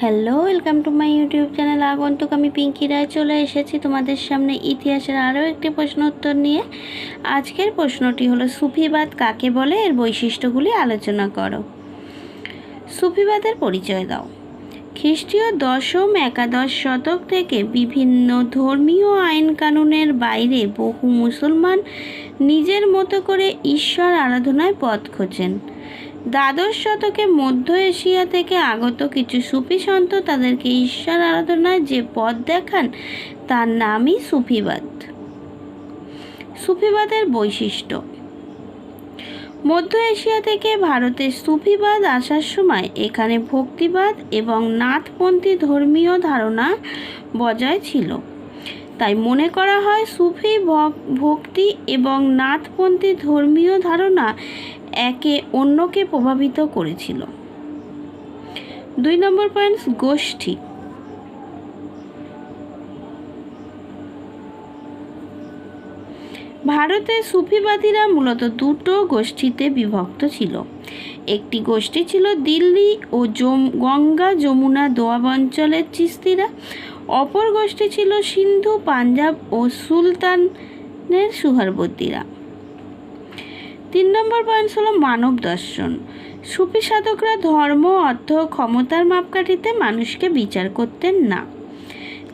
Hello welcome to my YouTube channel আগন্তুক আমি পিঙ্কি রায় চলে এসেছি তোমাদের সামনে ইতিহাসের আরও একটি প্রশ্ন উত্তর নিয়ে। আজকের প্রশ্নটি হলো, সুফিবাদ কাকে বলে? এর বৈশিষ্ট্যগুলি আলোচনা করো। সুফিবাদের পরিচয় দাও। খ্রিস্টীয় দশম একাদশ শতক থেকে বিভিন্ন ধর্মীয় আইন কানুনের বাইরে বহু মুসলমান নিজের মতো করে ঈশ্বর আরাধনায় পথ খোঁজেন। দ্বাদশ শতকে মধ্য এশিয়া থেকে আগত কিছু সুফি সন্ত তাদেরকে ঈশ্বর আরাধনায় যে পথ দেখান, তার নামই সুফিবাদ। সুফিবাদের বৈশিষ্ট্য। মধ্য এশিয়া থেকে ভারতে সুফিবাদ আসার সময় এখানে ভক্তিবাদ এবং নাথপন্থী ধর্মীয় ধারণা বজায় ছিল। তাই মনে করা হয় সুফি ভক্তি এবং নাথপন্থী ধর্মীয় ধারণা একে অন্যকে প্রভাবিত করেছিল। দুই নম্বর পয়েন্ট, গোষ্ঠী। ভারতে সুফিবাদীরা মূলত দুটো গোষ্ঠীতে বিভক্ত ছিল। একটি গোষ্ঠী ছিল দিল্লি ও গঙ্গা যমুনা দোয়াব অঞ্চলের চিস্তিরা। অপর গোষ্ঠী ছিল সিন্ধু, পাঞ্জাব ও সুলতানের সুহারবর্তীরা তিন নম্বর পয়েন্ট হলো মানব দর্শন। সুফি সাধকরা ধর্ম, অর্থ, ক্ষমতার মাপকাঠিতে মানুষকে বিচার করতেন না।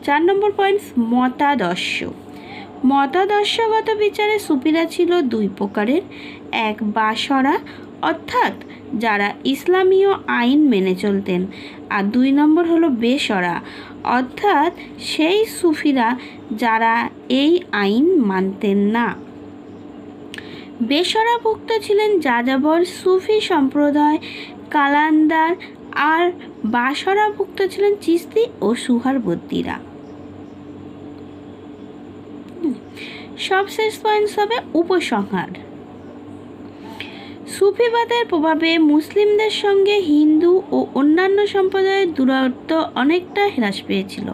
চার নম্বর পয়েন্ট মতাদর্শ। মতাদর্শগত বিচারে সুফিরা ছিল দুই প্রকারের। এক বাসরা, অর্থাৎ যারা ইসলামীয় আইন মেনে চলতেন। আর দুই নম্বর হলো বেসরা, অর্থাৎ সেই সুফিরা যারা এই আইন মানতেন না। বেসরাভুক্ত ছিলেন যাযাবর সুফি সম্প্রদায়, কালান্দার আর বাসরাভুক্ত ছিলেন চিস্তি ও সুহারবর্তীরা সবশেষ পয়েন্টস হবে উপসংহার। সুফিবাদের প্রভাবে মুসলিমদের সঙ্গে হিন্দু ও অন্যান্য সম্প্রদায়ের দূরত্ব অনেকটা হ্রাস পেয়েছিল।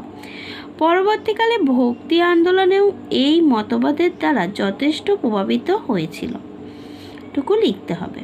পরবর্তীকালে ভক্তি আন্দোলনেও এই মতবাদের দ্বারা যথেষ্ট প্রভাবিত হয়েছিল। টুকু লিখতে হবে।